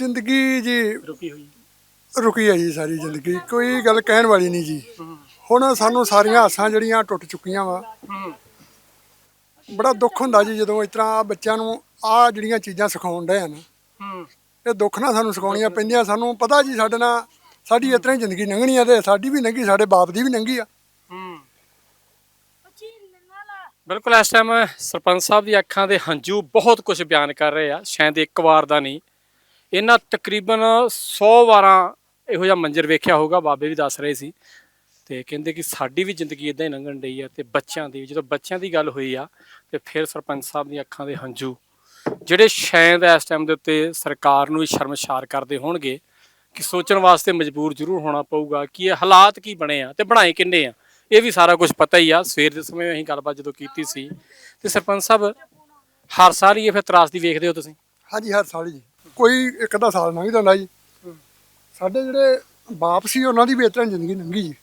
ਜ਼ਿੰਦਗੀ ਜੀ ਰੁਕੀ ਹੋਈ। ਰੁਕੀ ਹੈ ਜੀ ਸਾਰੀ ਜ਼ਿੰਦਗੀ ਕੋਈ ਗੱਲ ਕਹਿਣ ਵਾਲੀ ਨਹੀਂ ਜੀ। ਹੁਣ ਸਾਨੂੰ ਸਾਰੀਆਂ ਆਸਾਂ ਜਿਹੜੀਆਂ ਟੁੱਟ ਚੁੱਕੀਆਂ ਵਾ ਬੜਾ ਦੁੱਖ ਹੁੰਦਾ ਜੀ ਜਦੋਂ ਇਸ ਤਰ੍ਹਾਂ ਆਹ ਬੱਚਿਆਂ ਨੂੰ ਆ ਜਿਹੜੀਆਂ ਚੀਜ਼ਾਂ ਸਿਖਾਉਣ ਡਏ ਹਨ ਇਹ ਦੁੱਖ ਨਾਲ ਸਾਨੂੰ ਸਿਖਾਉਣੀਆਂ ਪੈਂਦੀਆਂ ਸਾਨੂੰ ਪਤਾ ਜੀ ਸਾਡੇ ਨਾਲ ਸਾਡੀ ਇਸ ਤਰ੍ਹਾਂ ਹੀ ਜ਼ਿੰਦਗੀ ਲੰਘਣੀ ਆ ਤੇ ਸਾਡੀ ਵੀ ਲੰਘੀ ਸਾਡੇ ਬਾਪ ਦੀ ਵੀ ਲੰਘੀ ਆ। ਬਿਲਕੁਲ ਇਸ ਟਾਈਮ ਸਰਪੰਚ ਸਾਹਿਬ ਦੀ ਅੱਖਾਂ ਦੇ ਹੰਝੂ ਬਹੁਤ ਕੁਝ ਬਿਆਨ ਕਰ ਰਹੇ ਆ ਸ਼ਾਇਦ ਇੱਕ ਵਾਰ ਦਾ ਨਹੀਂ। ਇਹਨਾਂ ਤਕਰੀਬਨ 100 ਵਾਰਾਂ ਇਹੋ ਜਿਹਾ ਮੰਜ਼ਰ ਵੇਖਿਆ ਹੋਊਗਾ, ਬਾਬੇ ਵੀ ਦੱਸ ਰਹੇ ਸੀ। ਤੇ ਕਹਿੰਦੇ ਕਿ ਸਾਡੀ ਵੀ ਜ਼ਿੰਦਗੀ ਇਦਾਂ ਹੀ ਲੰਘਣ ਡਈ ਆ ਤੇ ਬੱਚਿਆਂ ਦੀ, ਜਦੋਂ ਬੱਚਿਆਂ ਦੀ ਗੱਲ ਹੋਈ ਆ, ਤੇ ਫਿਰ ਸਰਪੰਚ ਸਾਹਿਬ ਦੀਆਂ ਅੱਖਾਂ ਦੇ ਹੰਝੂ, ਜਿਹੜੇ ਸ਼ਾਇਦ ਇਸ ਟਾਈਮ ਦੇ ਉੱਤੇ ਸਰਕਾਰ ਨੂੰ ਵੀ ਸ਼ਰਮਸ਼ਾਰ ਕਰਦੇ ਹੋਣਗੇ ਕਿ ਸੋਚਣ ਵਾਸਤੇ ਮਜਬੂਰ ਜ਼ਰੂਰ ਹੋਣਾ ਪਊਗਾ ਕਿ ਇਹ ਹਾਲਾਤ ਕੀ ਬਣੇ ਆ ਤੇ ਬਣਾਏ ਕਿੰਨੇ ਆ। ਇਹ ਵੀ ਸਾਰਾ ਕੁਝ ਪਤਾ ਹੀ ਆ। ਸਵੇਰ ਦੇ ਸਮੇਂ ਅਸੀਂ ਗੱਲਬਾਤ ਜਦੋਂ ਕੀਤੀ ਸੀ, ਤੇ ਸਰਪੰਚ ਸਾਹਿਬ, ਹਰ ਸਾਲ ਹੀ ਇਹ ਫਿਰ ਤਰਾਸਦੀ ਵੇਖਦੇ ਹੋ ਤੁਸੀਂ? ਹਾਂਜੀ, ਹਰ ਸਾਲ ਜੀ। ਕੋਈ ਇੱਕ ਅੱਧਾ ਸਾਲ ਲੰਘ ਜਾਂਦਾ ਜੀ। ਸਾਡੇ ਜਿਹੜੇ ਬਾਪ ਸੀ ਉਹਨਾਂ ਦੀ ਵੀ ਇਸ ਤਰ੍ਹਾਂ ਜ਼ਿੰਦਗੀ ਲੰਘੀ ਜੀ।